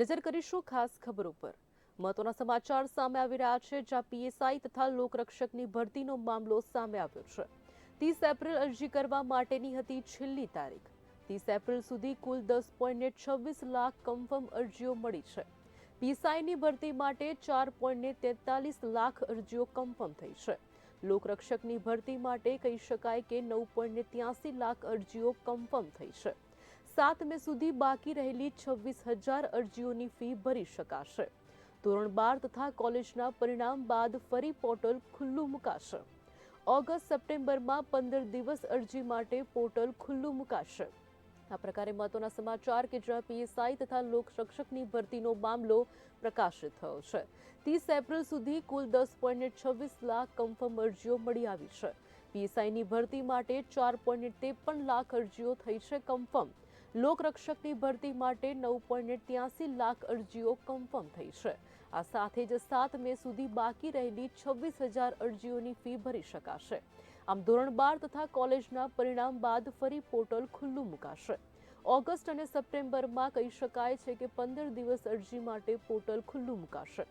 નજર કરીશું ખાસ ખબરો પર. મહત્વના સમાચાર સામે આવી રહ્યા છે, જ્યાં પીએસઆઈ તથા લોકરક્ષકની ભરતીનો મામલો સામે આવ્યો છે. ત્રીસ એપ્રિલ અરજી કરવા માટેની હતી છેલ્લી તારીખ. ત્રીસ એપ્રિલ સુધી કુલ દસ પોઈન્ટ છવ્વીસ લાખ કન્ફર્મ અરજીઓ મળી છે. પીએસઆઈની ભરતી માટે ચાર પોઈન્ટ તેતાલીસ લાખ અરજીઓ કન્ફર્મ થઈ છે. લોકરક્ષકની ભરતી માટે કહી શકાય કે નવ પોઈન્ટ ત્યાસી લાખ અરજીઓ કન્ફર્મ થઈ છે. સાત મે સુધી બાકી રહેલી છવ્વીસ હજાર અરજીઓની ફી ભરી શકાશે. ધોરણ બાર તથા કોલેજના પરિણામ બાદ ફરી પોર્ટલ ખુલ્લું મુકાશે. ઓગસ્ટ સપ્ટેમ્બરમાં પંદર દિવસ અરજી માટે પોર્ટલ ખુલ્લું મુકાશે. આ પ્રકારે મહત્વના સમાચાર કે જ્યાં પીએસઆઈ તથા લોકરક્ષકની ભરતીનો મામલો પ્રકાશિત થયો છે. ત્રીસ એપ્રિલ સુધી કુલ દસ પોઈન્ટ છવ્વીસ લાખ કન્ફર્મ અરજીઓ મળી આવી છે. પીએસઆઈની ભરતી માટે ચાર પોઈન્ટ ત્રેપન લાખ અરજીઓ થઈ છે કન્ફર્મ. લોકરક્ષકની ભરતી માટે નવ પોઈન્ટ ત્યાસી લાખ અરજીઓ કન્ફર્મ થઈ છે. આ સાથે જ સાત મે સુધી બાકી રહેલી છવ્વીસ હજાર અરજીઓની ફી ભરી શકાશે. આમ ધોરણ બાર તથા કોલેજના પરિણામ બાદ ફરી પોર્ટલ ખુલ્લું મુકાશે. ઓગસ્ટ અને સપ્ટેમ્બરમાં કહી શકાય છે કે પંદર દિવસ અરજી માટે પોર્ટલ ખુલ્લું મુકાશે.